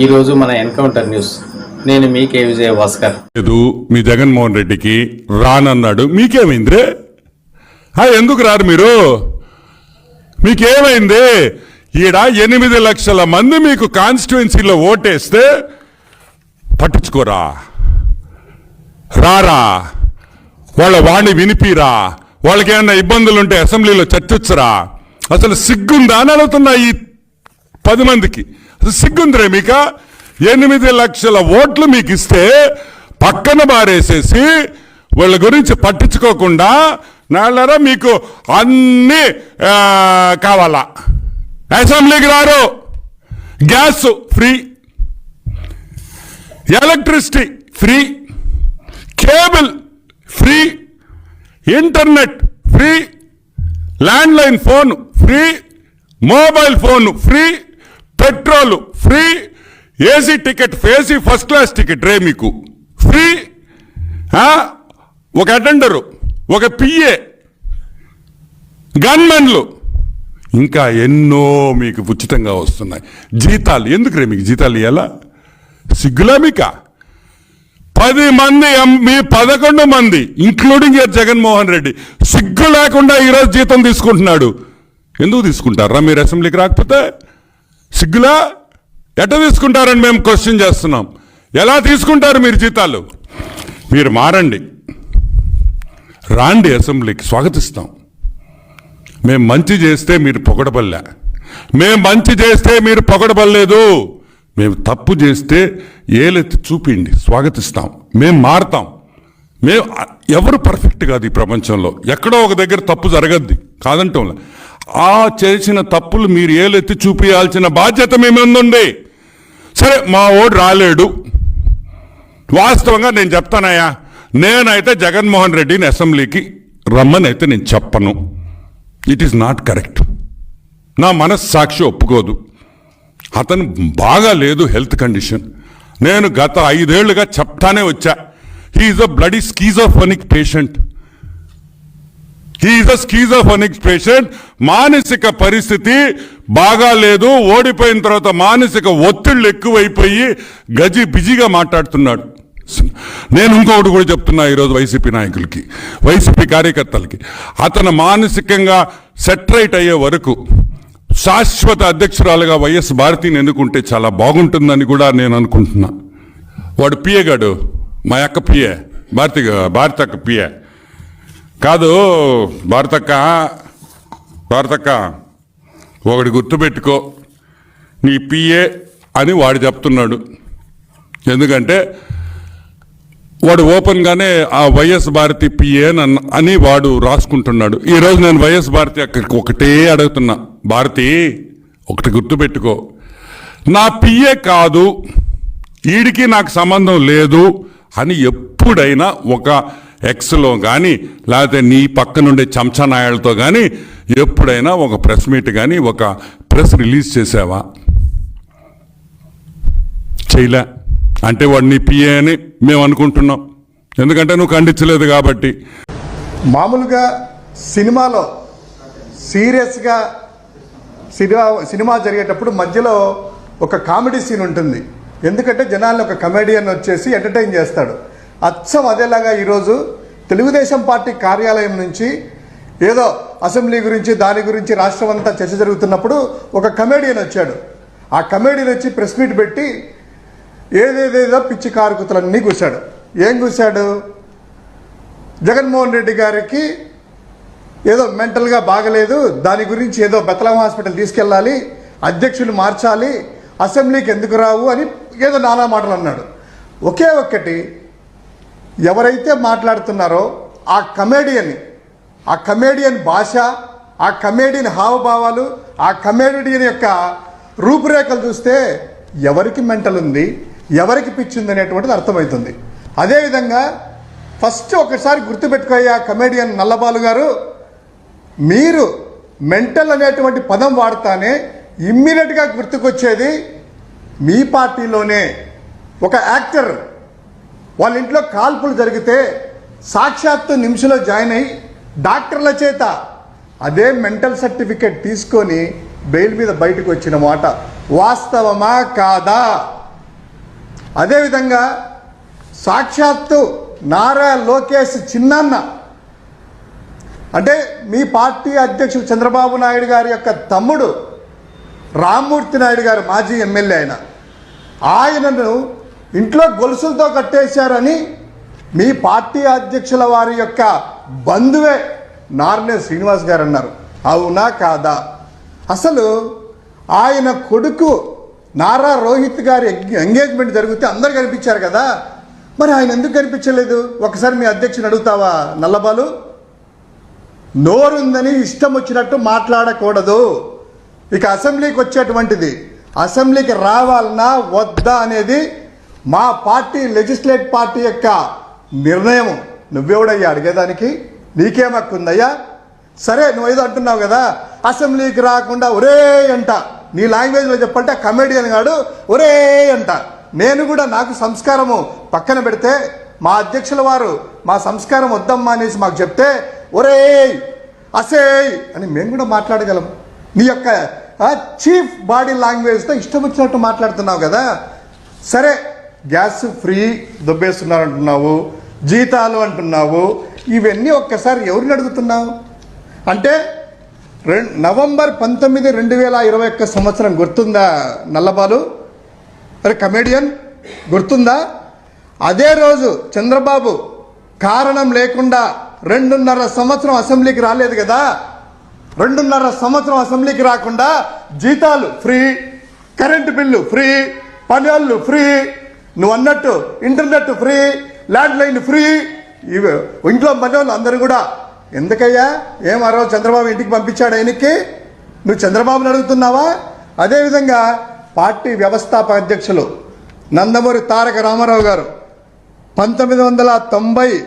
ఈరోజు మన encounter news. నేను మీకే విజయ భాస్కర్ లేదు మీ జగన్మోహన్ రెడ్డికి రానన్నాడు. మీకేమైంది ఎందుకు రారు మీరు? మీకేమైంది? ఈడ ఎనిమిది లక్షల మంది మీకు కాన్స్టిట్యున్సీలో ఓటేస్తే పట్టించుకోరా? రారా? వాళ్ళ వాణి వినిపిరా? వాళ్ళకి ఏమన్నా ఇబ్బందులు ఉంటే అసెంబ్లీలో చర్చించరా అసలు సిగ్గుందా? అని అడుగుతున్నా ఈ పది మందికి. సిగ్గుందిరే మీక? ఎనిమిది లక్షల ఓట్లు మీకు ఇస్తే పక్కన బారేసేసి వాళ్ళ గురించి పట్టించుకోకుండా నాళ్ళరా మీకు అన్నీ కావాలా? అసెంబ్లీకి రారు. Gas free. Electricity free. Cable free. Internet free. Landline phone free. Mobile phone free. Petrol free AC ticket AC first class ticket రే మీకు. ఫ్రీ ఒక అటెండరు ఒక పిఏ గన్మెన్లు. ఇంకా ఎన్నో మీకు ఉచితంగా వస్తున్నాయి. జీతాలు ఎందుకు రే మీకు జీతాలు ఇవ్వాలా సిగ్గులా మీకా? పది మంది మీ పదకొండు మంది ఇంక్లూడింగ్ యర్ జగన్మోహన్ రెడ్డి సిగ్గు లేకుండా ఈరోజు జీతం తీసుకుంటున్నాడు. ఎందుకు తీసుకుంటారా? మీరు అసెంబ్లీకి రాకపోతే? సిగ్గులా? ఎట్ట తీసుకుంటారని మేము క్వశ్చన్ చేస్తున్నాం. ఎలా తీసుకుంటారు మీరు జీతాలు? మీరు మారండి. రాండి అసెంబ్లీకి స్వాగతిస్తాం. మేము మంచి చేస్తే మీరు పొగడబల్లా. మేము మంచి చేస్తే మీరు పొగడబల్లేదు. మేము తప్పు చేస్తే ఏలెత్తి చూపిండి స్వాగతిస్తాం. మేము మారుతాం. మేము ఎవరు పర్ఫెక్ట్ కాదు ఈ ప్రపంచంలో? ఎక్కడో ఒక దగ్గర తప్పు జరగద్ది. కాదంటంలే. ఆ చేసిన తప్పులు మీరు ఏలెత్తి చూపించాల్సిన బాధ్యత మీ సరే మా ఓడు రాలేడు. వాస్తవంగా నేను చెప్తానయ్యా నేనైతే జగన్మోహన్ రెడ్డిని అసెంబ్లీకి రమ్మని అయితే నేను చెప్పను. ఇట్ ఈస్ నాట్ కరెక్ట్ నా మనస్సాక్షి ఒప్పుకోదు. అతను బాగా లేదు హెల్త్ కండిషన్. నేను గత ఐదేళ్ళుగా చెప్తానే వచ్చా. He is a bloody schizophrenic patient he is a schizophrenic patient మానసిక పరిస్థితి బాగాలేదు ఓడిపోయిన తర్వాత మానసిక ఒత్తిళ్ళు ఎక్కువైపోయి గజి బిజీగా మాట్లాడుతున్నాడు. నేను ఇంకొకటి కూడా చెప్తున్నా ఈరోజు వైసీపీ నాయకులకి వైసీపీ కార్యకర్తలకి. అతను మానసికంగా సెటరైట్ అయ్యే వరకు శాశ్వత అధ్యక్షురాలుగా వైఎస్ భారతిని ఎన్నుకుంటే చాలా బాగుంటుందని కూడా నేను అనుకుంటున్నా. వాడు పియగాడు మా అక్క పిఏ భారతి భారత అక్క పిఏ. కాదు భారతక్క భారతక్క ఒకటి గుర్తుపెట్టుకో. నీ పిఏ అని వాడు చెప్తున్నాడు. ఎందుకంటే వాడు ఓపెన్గానే ఆ వైఎస్ భారతి పిఏ అని అని వాడు రాసుకుంటున్నాడు. ఈరోజు నేను వైఎస్ భారతి అక్కడికి ఒకటే అడుగుతున్నా. భారతి ఒకటి గుర్తుపెట్టుకో. నా పిఏ కాదు వీడికి నాకు సంబంధం లేదు అని ఎప్పుడైనా ఒక ఎక్స్లో కానీ లేకపోతే నీ పక్కనుండే చంచనాయాలతో కానీ ఎప్పుడైనా ఒక ప్రెస్ మీట్ కానీ ఒక ప్రెస్ రిలీజ్ చేసావా? చేయలే. అంటే వాడు నీ పిఏ అని మేము అనుకుంటున్నాం. ఎందుకంటే నువ్వు ఖండించలేదు కాబట్టి. మామూలుగా సినిమాలో సీరియస్గా సినిమా సినిమా జరిగేటప్పుడు మధ్యలో ఒక కామెడీ సీన్ ఉంటుంది. ఎందుకంటే జనాలు ఒక కమెడియన్ వచ్చేసి ఎంటర్టైన్ చేస్తాడు. అచ్చం అదేలాగా ఈరోజు తెలుగుదేశం పార్టీ కార్యాలయం నుంచి ఏదో అసెంబ్లీ గురించి దాని గురించి రాష్ట్రం అంతా చర్చ జరుగుతున్నప్పుడు ఒక కమెడియన్ వచ్చాడు. ఆ కమేడియన్ వచ్చి ప్రెస్ మీట్ పెట్టి ఏదేదేదో పిచ్చి కారుకుతలన్నీ కూశాడు. ఏం కూశాడు? జగన్మోహన్ రెడ్డి గారికి ఏదో మెంటల్గా బాగలేదు దాని గురించి ఏదో బెతలం హాస్పిటల్ తీసుకెళ్ళాలి అధ్యక్షులు మార్చాలి అసెంబ్లీకి ఎందుకు రావు అని ఏదో నానా మాటలు అన్నాడు. ఒకే ఒక్కటి ఎవరైతే మాట్లాడుతున్నారో ఆ కమేడియన్ ఆ కమేడియన్ భాష ఆ కమేడియన్ హావభావాలు ఆ కమేడియన్ యొక్క రూపురేఖలు చూస్తే ఎవరికి మెంటల్ ఉంది ఎవరికి పిచ్చింది అనేటువంటిది అర్థమవుతుంది. అదేవిధంగా ఫస్ట్ ఒకసారి గుర్తుపెట్టుకోయ్యా కమేడియన్ నల్లబాలు గారు మీరు మెంటల్ అనేటువంటి పదం వాడతానే ఇమ్మీడియట్గా గుర్తుకొచ్చేది మీ పార్టీలోనే. ఒక యాక్టర్ వాళ్ళ ఇంట్లో కాల్పులు జరిగితే సాక్షాత్తు నిమిషంలో జాయిన్ అయ్యి డాక్టర్ల చేత అదే మెంటల్ సర్టిఫికేట్ తీసుకొని బెయిల్ మీద బయటకు వచ్చిన మాట. వాస్తవమా కాదా? అదేవిధంగా సాక్షాత్తు నారా లోకేష్ చిన్నన్న. అంటే మీ పార్టీ అధ్యక్షుడు చంద్రబాబు నాయుడు గారి యొక్క తమ్ముడు రామ్మూర్తి నాయుడు గారు మాజీ ఎమ్మెల్యే ఆయన. ఆయనను ఇంట్లో గొలుసులతో కట్టేశారని మీ పార్టీ అధ్యక్షుల వారి యొక్క బంధువే నార్నే శ్రీనివాస్ గారు అన్నారు అవునా కాదా? అసలు ఆయన కొడుకు నారా రోహిత్ గారి ఎంగేజ్మెంట్ జరిగితే అందరు కనిపించారు కదా? మరి ఆయన ఎందుకు కనిపించలేదు? ఒకసారి మీ అధ్యక్షుని అడుగుతావా నల్లబాలు? నోరుందని ఇష్టం వచ్చినట్టు మాట్లాడకూడదు. ఇక అసెంబ్లీకి వచ్చేటువంటిది. అసెంబ్లీకి రావాలన్నా వద్దా అనేది మా పార్టీ లెజిస్లేట్ పార్టీ యొక్క నిర్ణయం నువ్వెవడయ్యా? అడిగేదానికి? నీకేం సరే నువ్వు ఏదో అంటున్నావు కదా అసెంబ్లీకి రాకుండా ఒరే అంట. నీ లాంగ్వేజ్లో చెప్పంటే కమెడియన్ గాడు ఒరే అంట. నేను కూడా నాకు సంస్కారము పక్కన పెడితే మా అధ్యక్షుల వారు మా సంస్కారం వద్దమ్మా అనేసి మాకు చెప్తే ఒరేయ్ అసేయ్ అని మేము కూడా మాట్లాడగలం. నీ యొక్క చీఫ్ బాడీ లాంగ్వేజ్తో ఇష్టం వచ్చినట్టు మాట్లాడుతున్నావు కదా. సరే గ్యాస్ ఫ్రీ దొబ్బేస్తున్నారు అంటున్నావు జీతాలు అంటున్నావు ఇవన్నీ ఒక్కసారి ఎవరిని అడుగుతున్నావు? అంటే రెం నవంబర్ పంతొమ్మిది రెండు వేల ఇరవై ఒక్క సంవత్సరం గుర్తుందా నల్లబాలు? అరే కమెడియన్ గుర్తుందా? అదే రోజు చంద్రబాబు కారణం లేకుండా రెండున్నర సంవత్సరం అసెంబ్లీకి రాలేదు కదా? రెండున్నర సంవత్సరం అసెంబ్లీకి రాకుండా జీతాలు ఫ్రీ కరెంటు బిల్లు ఫ్రీ పనులు ఫ్రీ నువ్వు అన్నట్టు internet free land line free. ఇవి ఇంట్లో పనులు అందరూ కూడా ఎందుకయ్యా? ఏం ఆ రోజు చంద్రబాబు ఇంటికి పంపించాడు ఆయనకి? నువ్వు చంద్రబాబుని అడుగుతున్నావా? అదేవిధంగా పార్టీ వ్యవస్థాపక అధ్యక్షులు నందమూరి తారక రామారావు గారు పంతొమ్మిది వందల తొంభై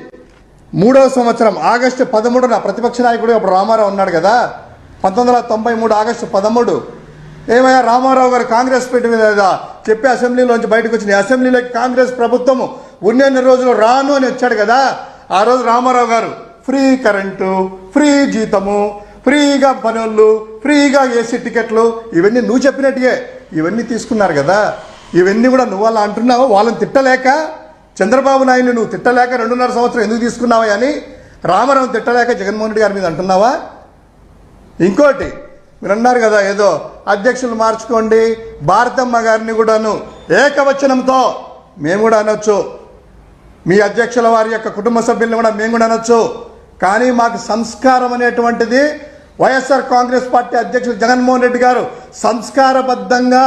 మూడవ సంవత్సరం ఆగస్టు పదమూడున ప్రతిపక్ష నాయకుడు అప్పుడు రామారావు ఉన్నాడు కదా. పంతొమ్మిది వందల తొంభై మూడు ఆగస్టు పదమూడు ఏమయ్యా రామారావు గారు కాంగ్రెస్ పెట్టి మీద చెప్పి అసెంబ్లీలోంచి బయటకు వచ్చింది. అసెంబ్లీలోకి కాంగ్రెస్ ప్రభుత్వము ఉన్నెన్ని రోజులు రాను అని వచ్చాడు కదా ఆ రోజు రామారావు గారు ఫ్రీ కరెంటు ఫ్రీ జీతము ఫ్రీగా పనులు ఫ్రీగా ఏసీ టికెట్లు ఇవన్నీ నువ్వు చెప్పినట్టుగా ఇవన్నీ తీసుకున్నారు కదా ఇవన్నీ కూడా నువ్వు అలా అంటున్నావు? వాళ్ళని తిట్టలేక చంద్రబాబు నాయుడు నువ్వు తిట్టలేక రెండున్నర సంవత్సరం ఎందుకు తీసుకున్నావా అని రామారావు తిట్టలేక జగన్మోహన్ రెడ్డి గారి మీద అంటున్నావా? ఇంకోటి మీరు అన్నారు కదా ఏదో అధ్యక్షులు మార్చుకోండి భారతమ్మ గారిని కూడాను ఏకవచనంతో మేము కూడా అనొచ్చు. మీ అధ్యక్షుల వారి యొక్క కుటుంబ సభ్యులను కూడా మేము కూడా అనొచ్చు. కానీ మాకు సంస్కారం అనేటువంటిది వైఎస్ఆర్ కాంగ్రెస్ పార్టీ అధ్యక్షులు జగన్మోహన్ రెడ్డి గారు సంస్కారబద్ధంగా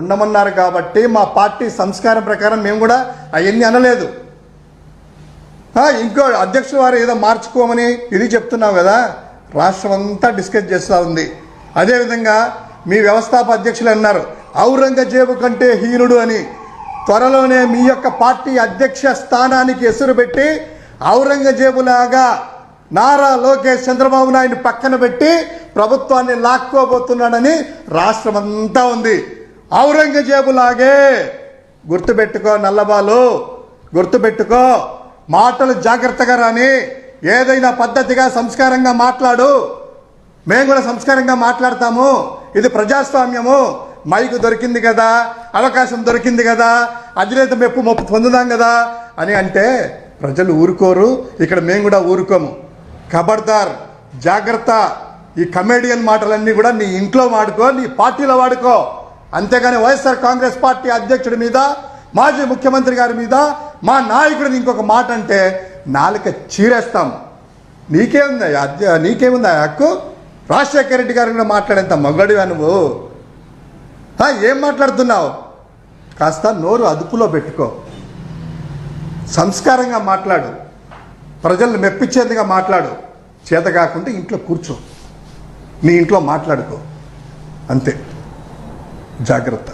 ఉండమన్నారు కాబట్టి మా పార్టీ సంస్కారం ప్రకారం మేము కూడా అవన్నీ అనలేదు. ఇంకో అధ్యక్షుల వారు ఏదో మార్చుకోమని ఇది చెప్తున్నావు కదా రాష్ట్రం అంతా డిస్కస్ చేస్తూ ఉంది. అదేవిధంగా మీ వ్యవస్థాప అధ్యక్షులు అన్నారు ఔరంగజేబు కంటే హీనుడు అని. త్వరలోనే మీ యొక్క పార్టీ అధ్యక్ష స్థానానికి ఎసురు పెట్టి ఔరంగజేబులాగా నారా లోకేష్ చంద్రబాబు నాయుడు పక్కన పెట్టి ప్రభుత్వాన్ని లాక్కోబోతున్నాడని రాష్ట్రం అంతా ఉంది. ఔరంగజేబులాగే గుర్తుపెట్టుకో నల్లబాలు గుర్తుపెట్టుకో. మాటలు జాగ్రత్తగా రాని ఏదైనా పద్ధతిగా సంస్కారంగా మాట్లాడు. మేము కూడా సంస్కారంగా మాట్లాడతాము. ఇది ప్రజాస్వామ్యము. మైకు దొరికింది కదా అవకాశం దొరికింది కదా అధినేత మెప్పు మొప్పు పొందుదాం కదా అని అంటే ప్రజలు ఊరుకోరు. ఇక్కడ మేము కూడా ఊరుకోము. ఖబర్దార్ జాగ్రత్త. ఈ కమేడియన్ మాటలన్నీ కూడా నీ ఇంట్లో వాడుకో నీ పార్టీలో వాడుకో. అంతేగాని వైఎస్ఆర్ కాంగ్రెస్ పార్టీ అధ్యక్షుడి మీద మాజీ ముఖ్యమంత్రి గారి మీద మా నాయకుడిని ఇంకొక మాట అంటే నాలుక చీరేస్తాం. నీకేముందా అధ్య నీకేముందా హక్కు? రాజశేఖర రెడ్డి గారు కూడా మాట్లాడేంత మగడివా నువ్వు? ఆ, ఏం మాట్లాడుతున్నావు? కాస్త నోరు అదుపులో పెట్టుకో. సంస్కారంగా మాట్లాడు. ప్రజల్ని మెప్పించేందుగా మాట్లాడు. చేత కాకుంటే ఇంట్లో కూర్చో. మీ ఇంట్లో మాట్లాడుకో. అంతే. జాగ్రత్త.